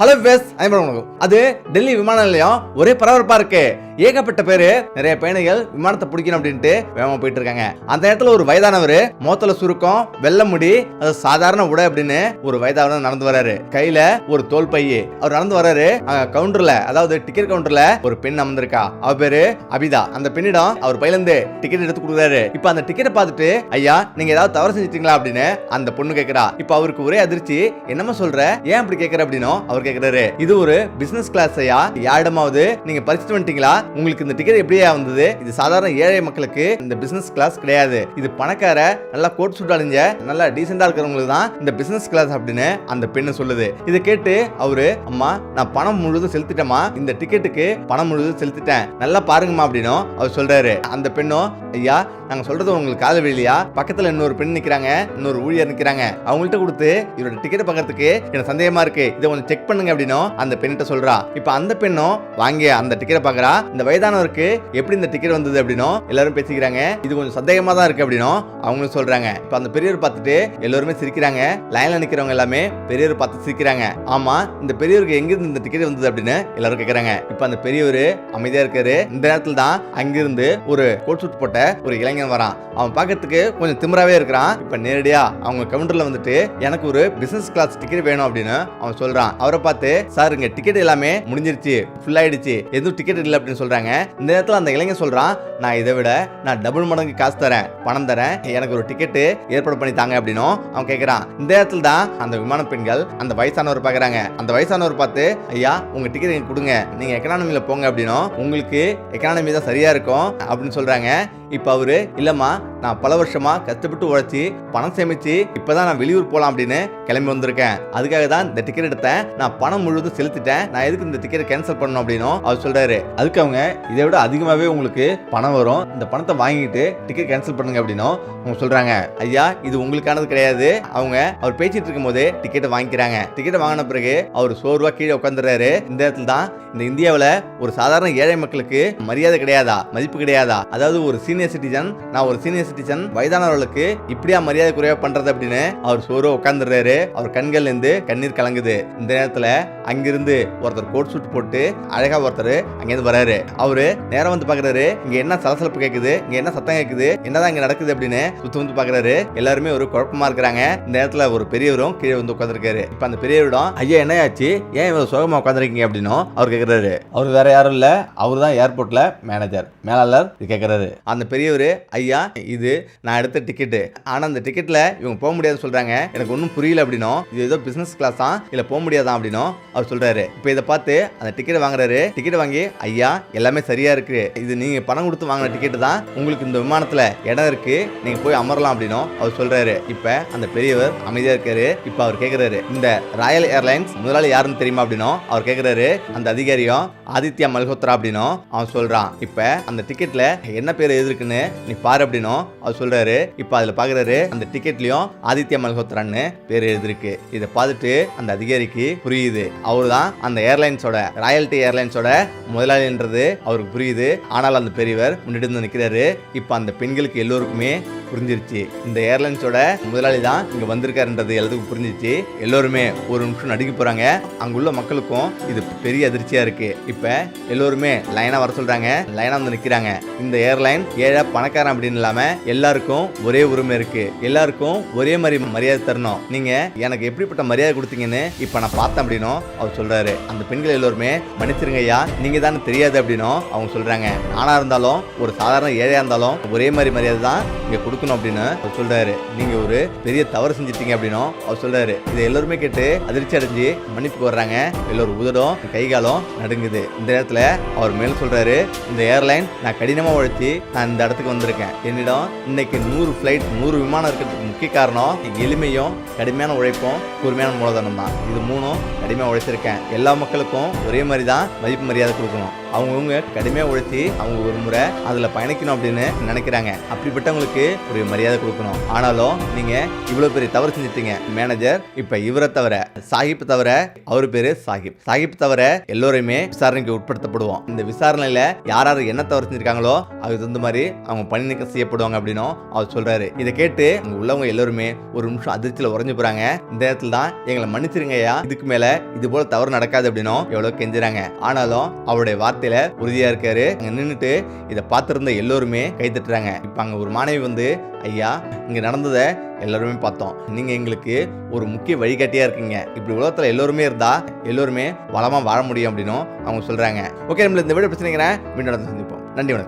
Hello ways வணக்கம் அது டெல்லி விமான நிலையம் ஒரே பரபரப்பா இருக்கு. ஏகப்பட்ட பேரு நிறைய பயணிகள் விமானத்தை பிடிக்கணும் அப்படின்ட்டு வேகமா போயிட்டு இருக்காங்க. அந்த இடத்துல ஒரு வயதானவர் மோத்தல சுருக்கம் வெள்ள முடி அது சாதாரண உடை அப்படின்னு ஒரு வயதானவர் நடந்து வராரு. கையில ஒரு தோல் பைய அவர் நடந்து வராரு அங்க கவுண்டர்ல அதாவது டிக்கெட் கவுண்டர்ல ஒரு பெண் அமர்ந்திருக்கா. அவ பேரு அபிதா. அந்த பெண்ணிடம் அவர் பையில இருந்து டிக்கெட் எடுத்து கொடுக்குறாரு. இப்ப அந்த டிக்கெட்டை பார்த்துட்டு ஐயா நீங்க ஏதாவது தவறு செஞ்சிட்டீங்களா? அப்படின்னு அந்த பொண்ணு கேக்குறா. இப்ப அவருக்கு ஒரே அதிர்ச்சி என்னமா சொல்ற? ஏன் அப்படி கேட்கற அப்படின்னும். அவருக்கு கேக்குறாரு. இது ஒரு பிசினஸ் கிளாஸையா ஐயா? யாரிடமாவது நீங்க பறிச்சுட்டு வந்துட்டீங்களா? உங்களுக்கு இந்த டிக்கெட் எப்படியா வந்தது? இது சாதாரண ஏழை மக்களுக்கு இந்த பிசினஸ் கிளாஸ் கிடையாது. இது பணக்கார நல்லா கோட் சூட் அணிஞ்ச நல்லா டீசெண்டா இருக்கிறவங்களுக்கு தான் இந்த பிசினஸ் கிளாஸ் அப்படின்னு அந்த பெண்ணு சொல்லுது. இதை கேட்டு அவரு அம்மா நான் பணம் முழுதும் செலுத்திட்டேமா இந்த டிக்கெட்டுக்கு பணம் முழுதும் செலுத்திட்டேன். நல்லா பாருங்கம்மா அப்படின்னும் அவர் சொல்றாரு. அந்த பெண்ணும் ஐயா நாங்க சொல்றது உங்களுக்கு காதல் வெளியா பக்கத்துல இன்னொரு பெண் நிக்கிறாங்க இன்னொரு ஊழியர் நிக்கிறாங்க. அவங்கள்ட்ட கொடுத்து இவரோட டிக்கெட் பார்க்கறதுக்கு எனக்கு சந்தேகமா இருக்கு. இதை கொஞ்சம் செக் பண்ணுங்க அப்படின்னும் அந்த பெண்ணிட்ட சொல்றா. இப்ப அந்த பெண்ணும் வாங்கி அந்த டிக்கெட்டை பாக்குறா இந்த வயதானவருக்கு எப்படி இந்த டிக்கெட் வந்தது? அப்படின்னும் எல்லாரும் பேசிக்கிறாங்க. இது கொஞ்சம் சந்தேகமா தான் இருக்கு அப்படின்னும் அவங்களும் சொல்றாங்க. இப்ப அந்த பெரியவர் பார்த்துட்டு எல்லாருமே சிரிக்கிறாங்க. லைன்ல நிக்கிறவங்க எல்லாமே பெரியவர் பார்த்து சிரிக்கிறாங்க. ஆமா இந்த பெரியவருக்கு எங்க இருந்து இந்த டிக்கெட் வந்தது? அப்படின்னு எல்லாரும் கேக்குறாங்க. இப்ப அந்த பெரியவர் அமைதியா இருக்காரு. இந்த நேரத்துல தான் அங்கிருந்து ஒரு கோட் சூட் போட்ட ஒரு இளைஞன் வரான். அவன் பார்க்கறதுக்கு கொஞ்சம் திமிராவே இருக்கிறான். இப்போ நேரடியா அவங்க கவுண்டரில் வந்துட்டு எனக்கு ஒரு பிசினஸ் கிளாஸ் டிக்கெட் வேணும் அப்படின்னு அவன் சொல்றான். அவரை பார்த்து சார் இங்க டிக்கெட் எல்லாமே முடிஞ்சிருச்சு ஃபுல் ஆயிடுச்சு. எதுவும் டிக்கெட் இல்லை அப்படின்னு சொல்றாங்க. இந்த நேரத்தில் அந்த இளைஞன் சொல்றான் நான் இதை விட நான் டபுள் மடங்கு காசு தரேன் பணம் தரேன். எனக்கு ஒரு டிக்கெட்டு ஏற்பாடு பண்ணி தாங்க அப்படின்னும் அவன் கேட்குறான் இந்த நேரத்தில் தான் அந்த விமான பெண்கள் அந்த வயசானவர் பார்க்குறாங்க அந்த வயசானவர் பார்த்து ஐயா உங்கள் டிக்கெட் எனக்கு கொடுங்க. நீங்கள் எக்கனாமியில் போங்க அப்படின்னும் உங்களுக்கு எக்கனாமி தான் சரியாக இருக்கும் அப்படின்னு சொல்கிறாங்க இப்போ அவரு இல்லம்மா நான் பல வருஷமா கஷ்டப்பட்டு உழைச்சி பணம் சேமிச்சு இப்பதான் நான் வெளியூர் போலாம் அப்படின்னு கிளம்பி வந்திருக்கேன். அதுக்காக தான் இந்த டிக்கெட் எடுத்தேன். நான் பணம் முழுவதும் செலுத்திட்டேன். நான் எதுக்கு இந்த டிக்கெட் கேன்சல் பண்ணணும் அப்படின்னு அவர் சொல்றாரு. அதுக்கு அவங்க இதை விட அதிகமாகவே உங்களுக்கு பணம் வரும். இந்த பணத்தை வாங்கிட்டு டிக்கெட் கேன்சல் பண்ணுங்க அப்படின்னும் அவங்க சொல்றாங்க. ஐயா இது உங்களுக்கானது கிடையாது. அவங்க அவர் பேசிட்டு இருக்கும் போதே டிக்கெட்டை வாங்கிக்கிறாங்க. டிக்கெட்டை வாங்கின பிறகு அவர் சோர்வா கீழே உட்காந்துறாரு இந்த இடத்துல தான் இந்த இந்தியாவில் ஒரு சாதாரண ஏழை மக்களுக்கு மரியாதை கிடையாதா? மதிப்பு கிடையாதா? அதாவது ஒரு சீனியர் சிட்டிசன் நான் ஒரு சீனியர் சிட்டிசன் வயதானவர்களுக்கு இப்படியா மரியாதை குறைவா பண்றது அப்படின்னு அவர் சோரோ உட்காந்துறாரு அவர் கண்கள்ல இருந்து கண்ணீர் கலங்குது. இந்த நேரத்துல அங்கிருந்து ஒருத்தர் கோட் சூட் போட்டு அழகா ஒருத்தர் அங்கிருந்து வராரு. அவரு நேரம் வந்து பாக்குறாரு. இங்க என்ன சலசலப்பு கேக்குது? இங்க என்ன சத்தம் கேக்குது? என்னதான் இங்க நடக்குது அப்படின்னு சுத்தி வந்து பாக்குறாரு. எல்லாருமே ஒரு குழப்பமா இருக்கிறாங்க. இந்த நேரத்துல ஒரு பெரியவரும் கீழே வந்து உட்காந்துருக்காரு இப்ப அந்த பெரியவரிடம் ஐயா என்ன ஆச்சு ஏன் இவ்வளவு சோகமா உட்காந்துருக்கீங்க அப்படின்னும் அவர் கேக்குறாரு. அவர் வேற யாரும் இல்ல. அவர் தான் ஏர்போர்ட்ல மேனேஜர் மேலாளர் இது கேக்குறாரு. அந்த பெரியவர் ஐயா இது இது நான் எடுத்த டிக்கெட்டு ஆனால் அந்த டிக்கெட்டில் இவங்க போக முடியாதுன்னு சொல்கிறாங்க எனக்கு ஒன்றும் புரியல அப்படின்னும் இது ஏதோ பிஸ்னஸ் கிளாஸ் தான் இல்லை போக முடியாதான் அப்படின்னும் அவர் சொல்கிறாரு இப்போ இதை பார்த்து அந்த டிக்கெட் வாங்குறாரு. டிக்கெட் வாங்கி ஐயா எல்லாமே சரியாக இருக்குது இது நீங்கள் பணம் கொடுத்து வாங்கின டிக்கெட்டு தான். உங்களுக்கு இந்த விமானத்தில் இடம் இருக்குது நீங்கள் போய் அமரலாம் அப்படின்னும் அவர் சொல்கிறாரு இப்போ அந்த பெரியவர் அமைதியாக இருக்காரு. இப்போ அவர் கேட்குறாரு இந்த ராயல் ஏர்லைன்ஸ் முதலாளி யாருன்னு தெரியுமா அப்படின்னும் அவர் கேட்குறாரு அந்த அதிகாரியும் ஆதித்யா மல்ஹோத்ரா அப்படின்னும் அவன் சொல்கிறான் இப்போ அந்த டிக்கெட்டில் என்ன பேர் இருக்குன்னு நீ பாரு அப்படின்னும் அவர் சொல்றாரு இப்ப அதுல பாக்குறாரு அந்த டிக்கெட்லயும் ஆதித்ய மல்ஹோத்ரான்னு பேர் எழுதிருக்கு இதை பார்த்துட்டு அந்த அதிகாரிக்கு புரியுது. அவர் தான் அந்த ஏர்லைன்ஸோட ராயல்டி ஏர்லைன்ஸோட முதலாளின்றது அவருக்கு புரியுது. ஆனால் அந்த பெரியவர் முன்னிட்டு வந்து நிற்கிறாரு இப்போ அந்த பெண்களுக்கு எல்லோருக்குமே புரிஞ்சிருச்சு. இந்த ஏர்லைன்ஸோட முதலாளி தான் இங்க வந்திருக்காருன்றது எல்லாத்துக்கும் புரிஞ்சிச்சு எல்லோருமே ஒரு நிமிஷம் நடுக்கி போறாங்க. அங்குள்ள மக்களுக்கும் இது பெரிய அதிர்ச்சியா இருக்கு. இப்ப எல்லோருமே லைனா வர சொல்றாங்க. லைனா வந்து நிக்கிறாங்க. இந்த ஏர்லைன் ஏழை பணக்காரன் அப்படின்னு இல்லாம எல்லாருக்கும் ஒரே உரிமை இருக்கு. எல்லாருக்கும் ஒரே மாதிரி மரியாதை தரணும். நீங்க எனக்கு எப்படிப்பட்ட மரியாதை கொடுத்தீங்கன்னு இப்ப நான் பார்த்தேன் அப்படின்னும் அவர் சொல்றாரு. அந்த பெண்கள் எல்லோருமே மன்னிச்சிருங்க ஐயா. நீங்க தானே தெரியாது அப்படின்னும் அவங்க சொல்றாங்க. ஆனா இருந்தாலும் ஒரு சாதாரண ஏழையா இருந்தாலும் ஒரே மாதிரி மரியாதை தான் இங்க கொடுக்கணும் அப்படின்னு அவர் சொல்றாரு நீங்க ஒரு பெரிய தவறு செஞ்சிட்டீங்க அப்படின்னும் அவர் சொல்றாரு இதை எல்லாருமே கேட்டு அதிர்ச்சி அடைஞ்சு மன்னிப்பு வர்றாங்க. எல்லோரும் உதடும் கைகாலம் நடுங்குது. இந்த நேரத்துல அவர் மேலும் சொல்றாரு இந்த ஏர்லைன் நான் கடினமா உழைச்சி நான் இந்த இடத்துக்கு வந்திருக்கேன். என்னிடம் இன்னைக்கு நூறு ஃப்ளைட் நூறு விமானம் இருக்கிறதுக்கு முக்கிய காரணம் எளிமையும் கடுமையான உழைப்பும் கூர்மையான மூலதனம் தான். இது மூணும் கடுமையாக உழைச்சிருக்கேன். எல்லா மக்களுக்கும் ஒரே மாதிரி தான் மதிப்பு மரியாதை கொடுக்கணும். அவங்கவுங்க கடுமையாக உழைச்சி அவங்க ஒரு முறை அதில் பயணிக்கணும் அப்படின்னு நினைக்கிறாங்க. அப்படிப்பட்டவங்களுக்கு ஒரு மரியாதை கொடுக்கணும். ஆனாலும் நீங்க இவ்வளவு பெரிய தவறு செஞ்சிட்டீங்க. மேனேஜர் இப்ப இவரை தவிர சாஹிப் தவிர அவர் பேரு சாஹிப். சாஹிப் தவிர எல்லோரையுமே விசாரணைக்கு உட்படுத்தப்படுவோம். இந்த விசாரணையில யார் யார் என்ன தவறு செஞ்சிருக்காங்களோ அதுக்கு தகுந்த மாதிரி அவங்க பணி நீக்கம் செய்யப்படுவாங்க அப்படின்னும் அவர் சொல்றாரு. இதை கேட்டு அங்க உள்ளவங்க எல்லோருமே ஒரு நிமிஷம் அதிர்ச்சியில உறைஞ்சு போறாங்க. இந்த நேரத்துல தான் எங்களை மன்னிச்சிருங்க ஐயா இதுக்கு மேல இது போல தவறு நடக்காது அப்படின்னும் எவ்வளவு கெஞ்சுறாங்க. ஆனாலும் அவருடைய வார்த்தையில உறுதியா இருக்காரு. அங்க நின்றுட்டு இதை பார்த்திருந்த எல்லோருமே கை தட்டுறாங்க இப்ப அங்க ஒரு மாணவி வந்து ஐயா இங்கே நடந்ததை எல்லோருமே பார்த்தோம். நீங்கள் எங்களுக்கு ஒரு முக்கிய வழிகாட்டியாக இருக்கீங்க. இப்படி உலகத்தில் எல்லோருமே இருந்தால் எல்லோருமே வளமாக வாழ முடியும் அப்படின்னும் அவங்க சொல்கிறாங்க ஓகே நம்மள இந்த வீடியோ பிரச்சனைங்கிறேன் மீண்டும் நடந்து சந்திப்போம். நன்றி வணக்கம்.